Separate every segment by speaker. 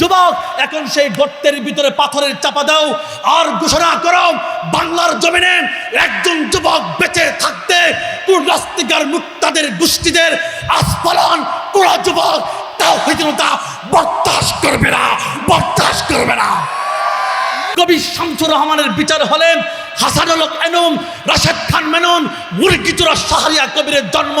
Speaker 1: যুবক, এখন সেই গর্তের ভিতরে পাথরের চাপা দাও আর ঘোষণা করো, বাংলার জমিনে একজন যুবক বেঁচে থাকতে কুরাস্তিকার মুক্তাদের গোষ্ঠীদের আস্ফলন কোন যুবক, তাও তা বরদাস্ত করবে না, বরদাস্ত করবে না। কবি শামসুর রহমানের বিচার হলেন হাসানুল হক এনুম, রাশেদ খান মেনন মুরগিচুরা শাহরিয়া কবিরের জন্ম,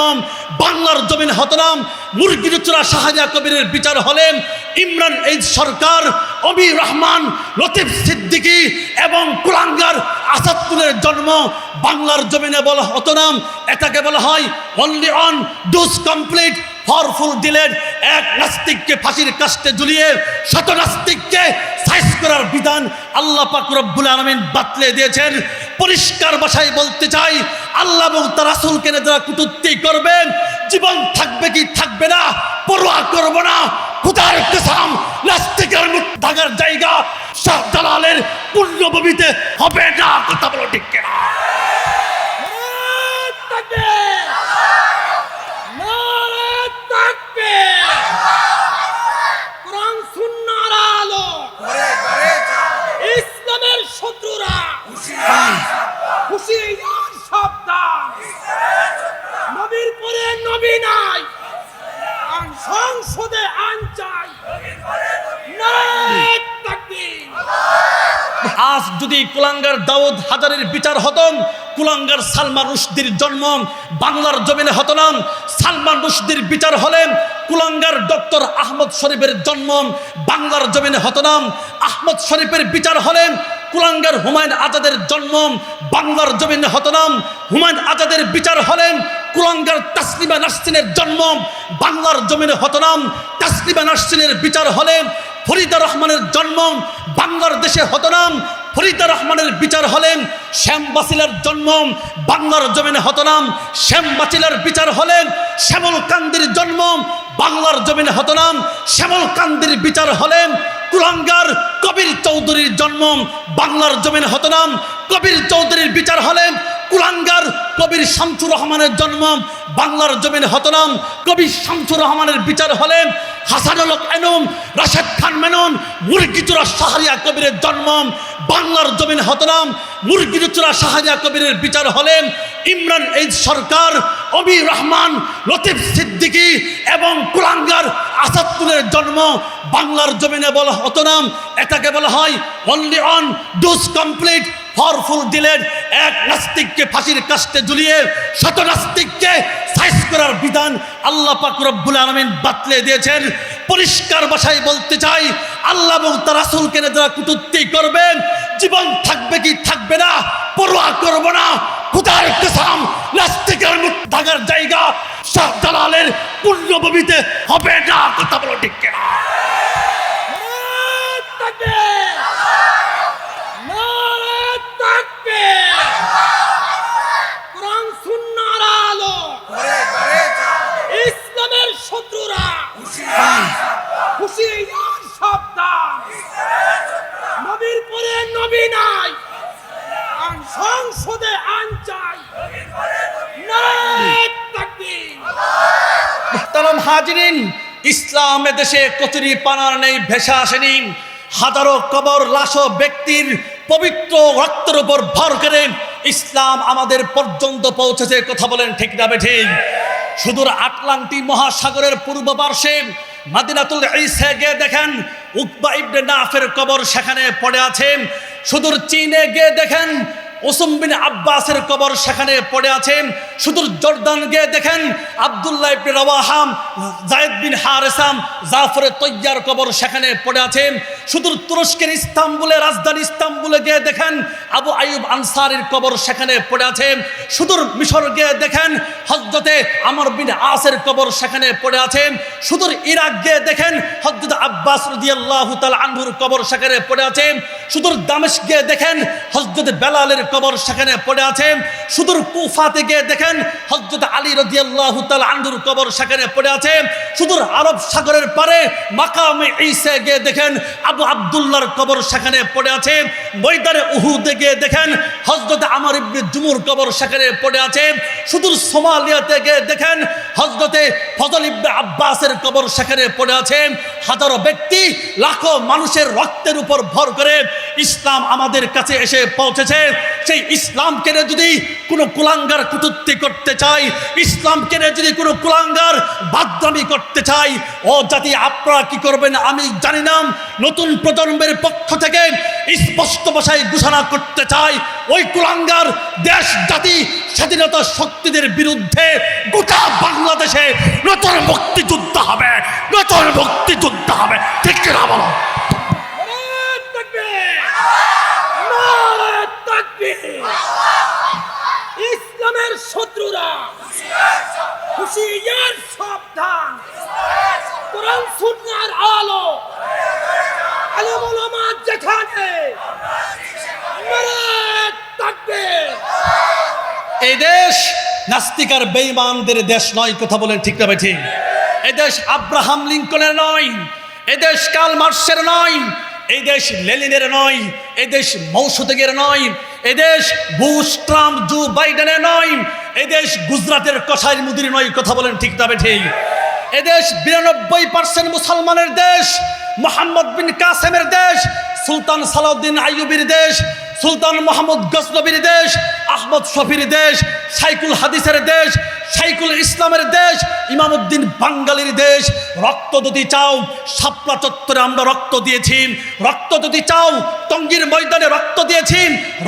Speaker 1: বাংলার জমিন হতনাম মুরগিচুরা শাহরিয়া কবিরের বিচার হলেন ইমরান এইদ সরকার অবি রহমান, লতিফ সিদ্দিকী এবং কুলাঙ্গার আসাদুলের জন্ম, বাংলার জমিনে বলা হতনাম, এটাকে বলা হয় অনলি অন ডুস কমপ্লিট ফরফুল দিলেন এক নাস্তিককে ফাঁসির কাস্টে ঝুলিয়ে শত নাস্তিককে সাইজ করার বিধান আল্লাহ পাক রব্বুল আলমিন বাতলে দিয়েছেন। পরিষ্কার ভাষায় বলতে চাই, আল্লাহ এবং তার নিয়ে যারা কুটুত্তি করবেন, জীবন থাকবে কি থাকবে না, পরোয়া করব না, খুদার কেসাম, নাস্তিকের থাকার জায়গা শাহ দালালের পূর্ণভূমিতে হবে না, কথা বলো ঠিক কিনা
Speaker 2: কোরআন সুন্নাহর আলো ইসলামের শত্রুরা নবীর পরে নবী নাই। সংসদে আইন চাই।
Speaker 1: আজ যদি কুলাঙ্গার দাউদ হাজারের বিচার হতম, কুলাঙ্গার সালমান রুশদির জন্ম, বাংলার জমিনে হতনাম সালমান রুশদির বিচার হলেন কুলাঙ্গার ডক্টর আহমদ শরীফের জন্ম, বাংলার জমিনে হতনাম, আহমদ শরীফের বিচার হলেন কুলাঙ্গার হুমায়ুন আজাদের জন্ম বাংলার জমিনে হতনাম হুমায়ুন আজাদের বিচার হলেন কুলাঙ্গার তাসলিমা নাসরিনের জন্ম বাংলার জমিনে হতনাম তাসলিমা নাসরিনের বিচার হলেন ফরিদা রহমানের জন্ম বাংলার দেশে হতনাম ফরিদা রহমানের বিচার হলেন শ্যাম বাসিলার জন্ম বাংলার জমিনে হতনাম শ্যাম বাচিলার বিচার হলেন শ্যামল কান্দির জন্ম বাংলার জমিনে হতনাম শ্যামল কান্দির বিচার হলেন জন্ম বাংলার জমিনে হতনাম কবির চৌধুরীর বিচার হলেন কুলাঙ্গার কবির শামসুর রহমানের জন্ম বাংলার জমিনে হতনাম কবি শামসুর রহমানের বিচার হলেন হাসানুল হক এনুম রাশেদ খান মেনন মুরগিচুরা শাহরিয়া কবিরের জন্ম বাংলার জমিনে হতনাম মুরগিচুরা শাহরিয়া কবিরের বিচার হলেন ইমরান এইদ সরকার অবি রহমান, লতিফ সিদ্দিকী এবং কুলাঙ্গার আসাদুলের জন্ম বাংলার জমিনে বলা হতো হতনাম এটাকে বলা হয় অনলি অন ডুস কমপ্লিট ফরফুল দিলেন এক নাস্তিককে ফাঁসির কাস্টে ঝুলিয়ে শত নাস্তিককে সাইজ করার বিধান আল্লাহ পাক আলমিন বাতলে দিয়েছেন। পরিষ্কার ভাষায় বলতে চাই, আল্লাহ এবং তার নিয়ে যারা কুটুত্তি করবেন, জীবন থাকবে কি থাকবে না, পরোয়া করব না। খুদার কেসাম, নাস্তিকের থাকার জায়গা শাহ দালালের পূর্ণভূমিতে হবে না, কথা বলো ঠিক কিনা?
Speaker 2: শত্রুরা। হুশিয়ার সাবধান। নবীর পরে নবী নাই। সংসদে আইন
Speaker 1: হাজিরিন, ইসলামে দেশে কচুরি পানার নেই, ভেসা আসেনি। হাজারো কবর, লাশ ব্যক্তির পবিত্র রক্তের উপর ভর করে ইসলাম আমাদের পর্যন্ত পৌঁছেছে, কথা বলেন ঠিক না বেঠিক সুদূর আটলান্টি মহাসাগরের পূর্ব পার্শ্বে মাদিনাতুল ঈসা গিয়ে দেখেন, উকবা ইবনে নাফের কবর সেখানে পড়ে আছে। সুদূর চীনে গিয়ে দেখেন ওসম বিন আব্বাসের কবর সেখানে পড়ে আছে সুদূর জর্দান গিয়ে দেখেন আব্দুল্লাহ ইবনে রাওয়াহাম জায়েদ বিন হারেসাম জাফরে তৈয়ার কবর সেখানে পড়ে আছে সুদূর তুরস্কের ইস্তাম্বুলে, রাজধানী ইস্তাম্বুলে গিয়ে দেখেন আবু আইয়ুব আনসারের কবর সেখানে পড়ে আছে। সুদূর মিশর গিয়ে দেখেন হজরতে আমর বিন আসের কবর সেখানে পড়ে আছে। সুদূর ইরাক গিয়ে দেখেন হজরত আব্বাস রাদিয়াল্লাহু তাআলা আনহুর কবর সেখানে পড়ে আছে। সুদূর দামেশ গিয়ে দেখেন হজরত বেলালের কবর সেখানে পড়ে আছে। সুদূর কুফাতে গিয়ে দেখেন হজরত আলী রদিয়াল্লাহু তাআলা আন্দুর কবর সেখানে পড়ে আছে। সুদূর আরব সাগরের পারে মাকামে ঈসা গিয়ে দেখেন, আবু আব্দুল্লাহর কবর সেখানে পড়ে আছে। ময়দানে উহুদে গিয়ে দেখেন হজরত আমার ইবনে জুমুর কবর সেখানে পড়ে আছে। সুদূর সোমালিয়া থেকে দেখেন হজরতে ফজল ইবনে আব্বাসের কবর সেখানে পড়ে আছে। হাজারো ব্যক্তি, লাখো মানুষের রক্তের উপর ভর করে ইসলাম আমাদের কাছে এসে পৌঁছেছে। সেই ইসলাম নিয়ে যদি কোনো কুলাঙ্গার কুটুত্তি করতে চাই ইসলাম নিয়ে যদি কোনো কুলাঙ্গার বাদরামি করতে চাই ও জাতি আপনারা কি করবেন আমি জানি না। নতুন প্রজন্মের পক্ষ থেকে স্পষ্ট ভাষায় ঘোষণা করতে চাই ওই কুলাঙ্গার দেশ, জাতি, স্বাধীনতা শক্তিদের বিরুদ্ধে গোটা বাংলাদেশে নতুন মুক্তিযুদ্ধ হবে, নতুন মুক্তিযুদ্ধ হবে ঠিক কিনা বলো
Speaker 2: নারায়ে তাকবীর! নারায়ে তাকবীর! ইসলামের শত্রুরা হুশিয়ার সাবধান কোরআন সুন্নাহর আলো আলেম ওলামা যেখানে নারায়ে তাকবীর!
Speaker 1: এই দেশ নাস্তিকার বেঈমানদের দেশ নয়, কথা বলেন ঠিক না ঠিক এই দেশ আব্রাহাম লিঙ্কনের নয় এই দেশ কাল মার্সের নয় এই দেশ লেনিনের নয় এই দেশ মৌসুদেগের নয় এই দেশ বুশ, ট্রাম্প, জো বাইডেনের নয় এই দেশ গুজরাটের কসাই মুদির নয়, কথা বলেন ঠিক না ঠিক এদেশ বিরানব্বই পার্সেন্ট মুসলমানের দেশ, মোহাম্মদ বিন কাসেমের দেশ, সুলতান সালাউদ্দিন আইয়ুবির দেশ সুলতান মোহাম্মদ গজনবীর দেশ, আহমদ শফির দেশ, সাইকুল হাদিসের দেশ, সাইকুল ইসলামের দেশ ইমামউদ্দিন বাঙ্গালির দেশ। রক্ত যদি চাও, শাপলা চত্বরে আমরা রক্ত দিয়েছি। রক্ত যদি চাও, টঙ্গীর ময়দানে রক্ত দিয়েছি।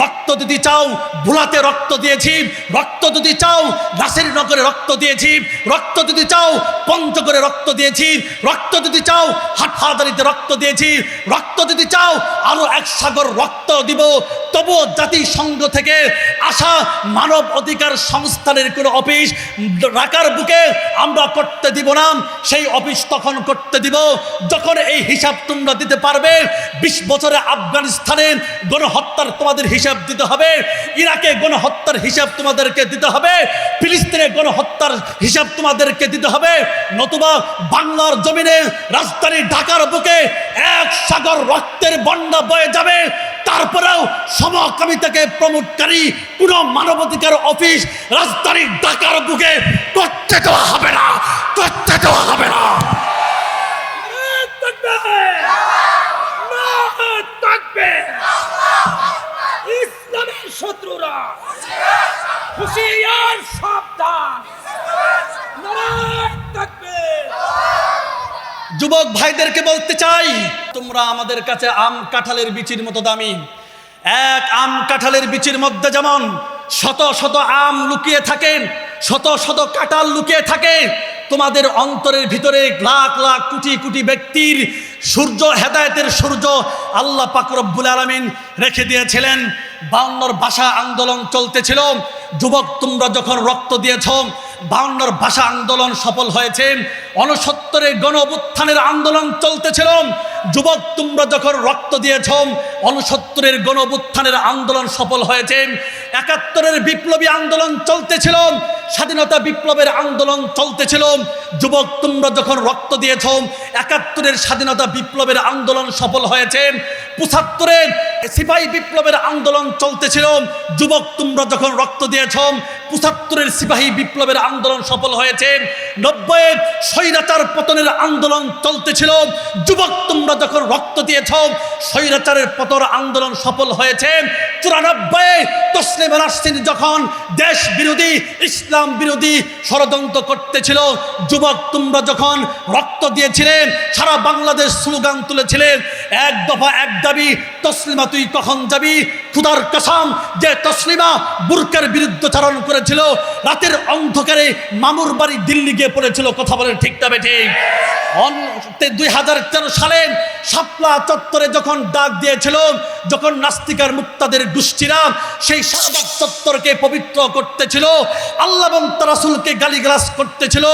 Speaker 1: রক্ত যদি চাও, ভুলাতে রক্ত দিয়েছি। রক্ত যদি চাও, নাসির নগরে রক্ত দিয়েছি। রক্ত যদি চাও, পঞ্চগড়ে রক্ত দিয়েছি। রক্ত যদি চাও হাটহাদারিতে রক্ত দিয়েছি। রক্ত যদি চাও, আরও এক সাগর রক্ত দিব। তবুও জাতিসংঘ থেকে আসা মানব অধিকার সংস্থানের কোনো অফিস ঢাকার বুকে আমরা করতে দিব না। সেই অফিস তখন করতে দিব। যখন এই হিসাব তোমরা দিতে পারবে, বিশ বছরে আফগানিস্তানে গণহত্যার তোমাদের হিসাব দিতে হবে, ইরাকে গণহত্যার হিসাব তোমাদেরকে দিতে হবে, ফিলিস্তিনে গণহত্যার হিসাব তোমাদেরকে দিতে হবে, নতুবা বাংলার জমিনে রাজধানী ঢাকার বুকে এক সাগর রক্তের বন্যা বয়ে যাবে তারপরেও সমকামিতাকে প্রমোটকারী কোন মানবাধিকার অফিস রাজধানী ঢাকার বুকে করতে দেওয়া হবে না করতে দেওয়া হবে না!
Speaker 2: ইসলামের শত্রুরা হুশিয়ার সাবধান!
Speaker 1: যুবক ভাইদেরকে বলতে চাই তোমরা আমাদের কাছে আম কাঁঠালের বিচির মতো দামি। এক আম কাঁঠালের বিচির মধ্যে যেমন শত শত আম লুকিয়ে থাকেন শত শত কাঁঠাল লুকিয়ে থাকে, তোমাদের অন্তরের ভিতরে লাখ লাখ কোটি কোটি ব্যক্তির সূর্য, হেদায়েতের সূর্য আল্লাহ পাক রব্বুল আলমিন রেখে দিয়েছিলেন। বাউন্নর ভাষা আন্দোলন চলতেছিল। যুবক তোমরা যখন রক্ত দিয়েছ বাউন্নর ভাষা আন্দোলন সফল হয়েছে। অনসত্তরে গণ অভ্যুত্থানের আন্দোলন চলতেছিল। যুবক, তোমরা যখন রক্ত দিয়েছ, অনসত্তরের গণ অভ্যুত্থানের আন্দোলন সফল হয়েছে। একাত্তরের বিপ্লবী আন্দোলন চলতেছিল, স্বাধীনতা বিপ্লবের আন্দোলন চলতেছিল। যুবক, তোমরা যখন রক্ত দিয়েছ, একাত্তরের স্বাধীনতা বিপ্লবের আন্দোলন সফল হয়েছে। পঁচাত্তরের সিপাহী বিপ্লবের আন্দোলন চলতেছিল। যুবক, তোমরা যখন রক্ত দিয়েছ, পঁচাত্তরের সিপাহী বিপ্লবের আন্দোলন সফল হয়েছে। নব্বই স্বৈরাচার পতনের আন্দোলন চলতেছিল। যুবক, তোমরা যখন রক্ত দিয়েছ, স্বৈরাচারের পতন আন্দোলন সফল হয়েছে। চুরানব্বই তসলিম রাশিদ যখন দেশ বিরোধী, ইসলাম বিরোধী ষড়যন্ত্র করতেছিল। যুবক তোমরা যখন রক্ত দিয়েছিলে, সারা বাংলাদেশ স্লোগান তুলেছিলেন, এক দফা এক দাবি, তসলিমা তুই কখন যাবি? খুদার কসম, যে তসলিমা বুরকার বিরুদ্ধচারণ করেছিল, রাতের অন্ধকারে মামুর বাড়ি দিল্লি গিয়ে পড়েছিল, কথা বলেন ঠিক তবে ঠিক? দুই হাজার তেরো সালে শাপলা চত্বরে যখন ডাক দিয়েছিল, যখন নাস্তিকার মুক্তাদের গোষ্ঠীরা সেই শাহবাগ চত্বরকে পবিত্র করতেছিল। আল্লাহ এবং গালিগালাজ করতেছিল।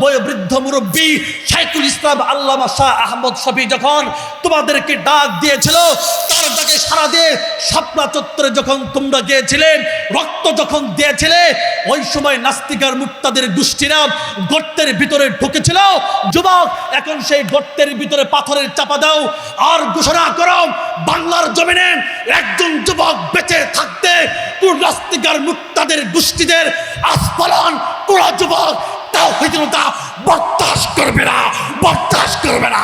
Speaker 1: বয়োবৃদ্ধ মুরব্বী শাইকুল ইসলাম আল্লামা শাহ আহমদ শফি যখন তোমাদেরকে ডাক দিয়েছিল, তার ডাকে সারা দিয়ে শাপলা চত্বরে যখন তোমরা গিয়েছিলে, রক্ত যখন দিয়েছিলে, ওই সময় নাস্তিকার মুক্তাদের গোষ্ঠীরা গর্তের ভিতরে ঢুকেছিল। যুবক, এখন সেই গর্তের ভিতরে পাথরের চাপা দাও, আর ঘোষণা করো বাংলার জমিনে একজন যুবক বেঁচে থাকতে কোন নাস্তিকার মুক্তাদের গোষ্ঠীদের আস্ফলন কোন যুবক, তাও হইতে বরদাস্ত করবে না, বরদাস্ত করবে না।